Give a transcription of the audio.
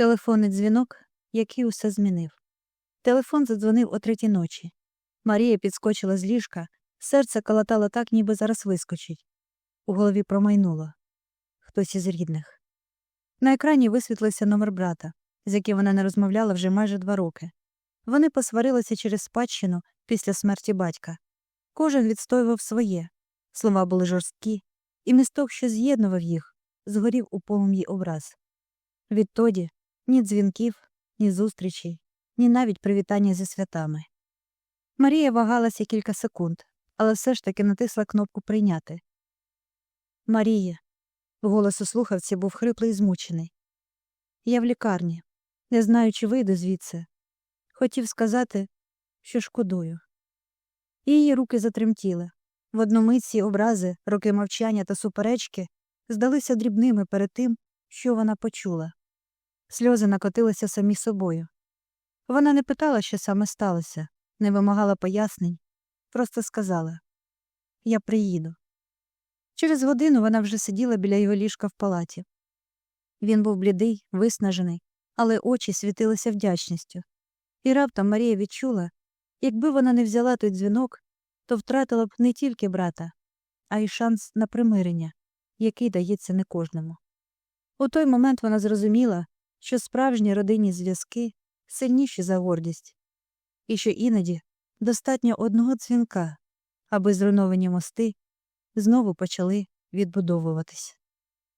Телефонний дзвінок, який усе змінив. Телефон задзвонив о третій ночі. Марія підскочила з ліжка, серце калатало так, ніби зараз вискочить. У голові промайнуло хтось із рідних. На екрані висвітлився номер брата, з яким вона не розмовляла вже майже два роки. Вони посварилися через спадщину після смерті батька. Кожен відстоював своє. Слова були жорсткі, і місток, що з'єднував їх, згорів у полум'ї образ. Відтоді ні дзвінків, ні зустрічей, ні навіть привітання зі святами. Марія вагалася кілька секунд, але все ж таки натисла кнопку прийняти. Марія. Голос у слухавці був хриплий і змучений. Я в лікарні. Не знаю, чи вийду звідси. Хотів сказати, що шкодую. Її руки затремтіли. В одну ці образи, роки мовчання та суперечки здалися дрібними перед тим, що вона почула. Сльози накотилися самі собою. Вона не питала, що саме сталося, не вимагала пояснень, просто сказала Я приїду. Через годину вона вже сиділа біля його ліжка в палаті. Він був блідий, виснажений, але очі світилися вдячністю. І раптом Марія відчула, якби вона не взяла той дзвінок, то втратила б не тільки брата, а й шанс на примирення, який дається не кожному. У той момент вона зрозуміла, що справжні родинні зв'язки сильніші за гордість, і що іноді достатньо одного дзвінка, аби зруйновані мости знову почали відбудовуватись.